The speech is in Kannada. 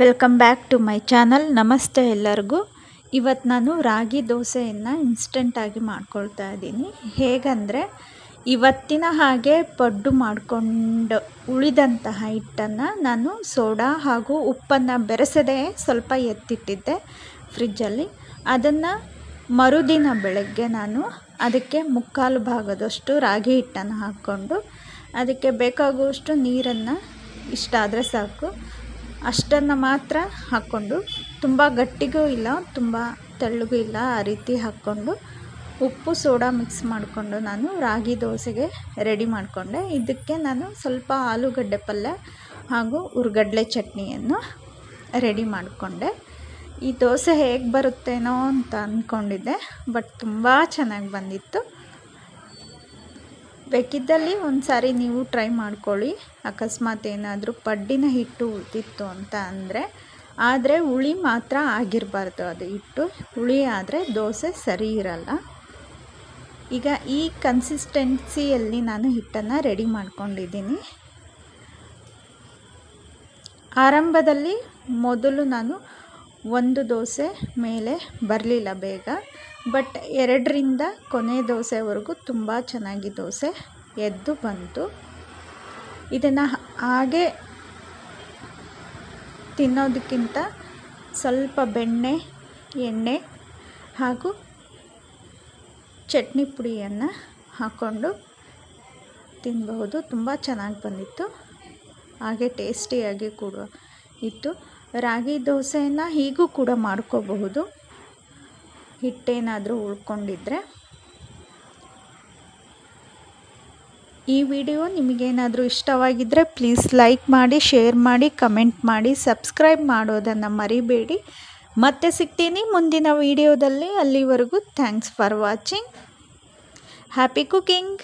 Welcome back to my channel ನಮಸ್ತೆ ಎಲ್ಲರಿಗೂ. ಇವತ್ತು ನಾನು ರಾಗಿ ದೋಸೆಯನ್ನು ಇನ್ಸ್ಟೆಂಟಾಗಿ ಮಾಡ್ಕೊಳ್ತಾ ಇದ್ದೀನಿ. ಹೇಗಂದರೆ, ಇವತ್ತಿನ ಹಾಗೆ ಪಡ್ಡು ಮಾಡಿಕೊಂಡು ಉಳಿದಂತಹ ಹಿಟ್ಟನ್ನು ನಾನು ಸೋಡಾ ಹಾಗೂ ಉಪ್ಪನ್ನು ಬೆರೆಸದೆ ಸ್ವಲ್ಪ ಎತ್ತಿಟ್ಟಿದ್ದೆ ಫ್ರಿಜ್ಜಲ್ಲಿ. ಅದನ್ನು ಮರುದಿನ ಬೆಳಗ್ಗೆ ನಾನು ಅದಕ್ಕೆ ಮುಕ್ಕಾಲು ಭಾಗದಷ್ಟು ರಾಗಿ ಹಿಟ್ಟನ್ನು ಹಾಕ್ಕೊಂಡು, ಅದಕ್ಕೆ ಬೇಕಾಗುವಷ್ಟು ನೀರನ್ನು ಇಷ್ಟ ಆದರೆ ಸಾಕು. ಅಷ್ಟನ್ನು ಮಾತ್ರ ಹಾಕ್ಕೊಂಡು ತುಂಬ ಗಟ್ಟಿಗೂ ಇಲ್ಲ, ತುಂಬ ತೆಳ್ಳಗೂ ಇಲ್ಲ ಆ ರೀತಿ ಹಾಕ್ಕೊಂಡು ಉಪ್ಪು, ಸೋಡಾ ಮಿಕ್ಸ್ ಮಾಡಿಕೊಂಡು ನಾನು ರಾಗಿ ದೋಸೆಗೆ ರೆಡಿ ಮಾಡಿಕೊಂಡೆ. ಇದಕ್ಕೆ ನಾನು ಸ್ವಲ್ಪ ಆಲೂಗಡ್ಡೆ ಪಲ್ಯ ಹಾಗೂ ಉರ್ಗಡ್ಲೆ ಚಟ್ನಿಯನ್ನು ರೆಡಿ ಮಾಡಿಕೊಂಡೆ. ಈ ದೋಸೆ ಹೇಗೆ ಬರುತ್ತೇನೋ ಅಂತ ಅಂದ್ಕೊಂಡಿದ್ದೆ ಬಟ್ ತುಂಬ ಚೆನ್ನಾಗಿ ಬಂದಿತ್ತು. ಬೇಕಿದ್ದಲ್ಲಿ ಒಂದು ಸಾರಿ ನೀವು ಟ್ರೈ ಮಾಡ್ಕೊಳ್ಳಿ. ಅಕಸ್ಮಾತ್ ಏನಾದರೂ ಪಡ್ಡಿನ ಹಿಟ್ಟು ಉಳಿದಿತ್ತು ಅಂತ ಅಂದರೆ, ಆದರೆ ಹುಳಿ ಮಾತ್ರ ಆಗಿರಬಾರ್ದು ಅದು ಹಿಟ್ಟು. ಹುಳಿ ಆದರೆ ದೋಸೆ ಸರಿ ಇರಲ್ಲ. ಈಗ ಈ ಕನ್ಸಿಸ್ಟೆನ್ಸಿಯಲ್ಲಿ ನಾನು ಹಿಟ್ಟನ್ನು ರೆಡಿ ಮಾಡ್ಕೊಂಡಿದ್ದೀನಿ. ಆರಂಭದಲ್ಲಿ ಮೊದಲು ನಾನು ಒಂದು ದೋಸೆ ಮೇಲೆ ಬರಲಿಲ್ಲ ಬೇಗ ಬಟ್ ಎರಡರಿಂದ ಕೊನೆ ದೋಸೆವರೆಗೂ ತುಂಬ ಚೆನ್ನಾಗಿ ದೋಸೆ ಎದ್ದು ಬಂತು ಇದನ್ನು ಹಾಗೆ ತಿನ್ನೋದಕ್ಕಿಂತ ಸ್ವಲ್ಪ ಬೆಣ್ಣೆ, ಎಣ್ಣೆ ಹಾಗೂ ಚಟ್ನಿ ಪುಡಿಯನ್ನು ಹಾಕ್ಕೊಂಡು ತಿನ್ನಬಹುದು ತುಂಬ ಚೆನ್ನಾಗಿ ಬಂದಿತ್ತು. ಹಾಗೆ ಟೇಸ್ಟಿಯಾಗಿ ಕೂಡ ಇತ್ತು. ರಾಗಿ ದೋಸೆಯನ್ನು ಹೀಗೂ ಕೂಡ ಮಾಡ್ಕೋಬಹುದು. ಹಿಟ್ಟೇನಾದರೂ ಉಳ್ಕೊಂಡಿದ್ರೆ. ಈ ವಿಡಿಯೋ ನಿಮಗೇನಾದರೂ ಇಷ್ಟವಾಗಿದ್ದರೆ ಪ್ಲೀಸ್ ಲೈಕ್ ಮಾಡಿ, ಶೇರ್ ಮಾಡಿ, ಕಮೆಂಟ್ ಮಾಡಿ, ಸಬ್ಸ್ಕ್ರೈಬ್ ಮಾಡೋದನ್ನು ಮರಿಬೇಡಿ. ಮತ್ತೆ ಸಿಗ್ತೀನಿ ಮುಂದಿನ ವಿಡಿಯೋದಲ್ಲಿ. ಅಲ್ಲಿವರೆಗೂ thanks for watching. Happy cooking.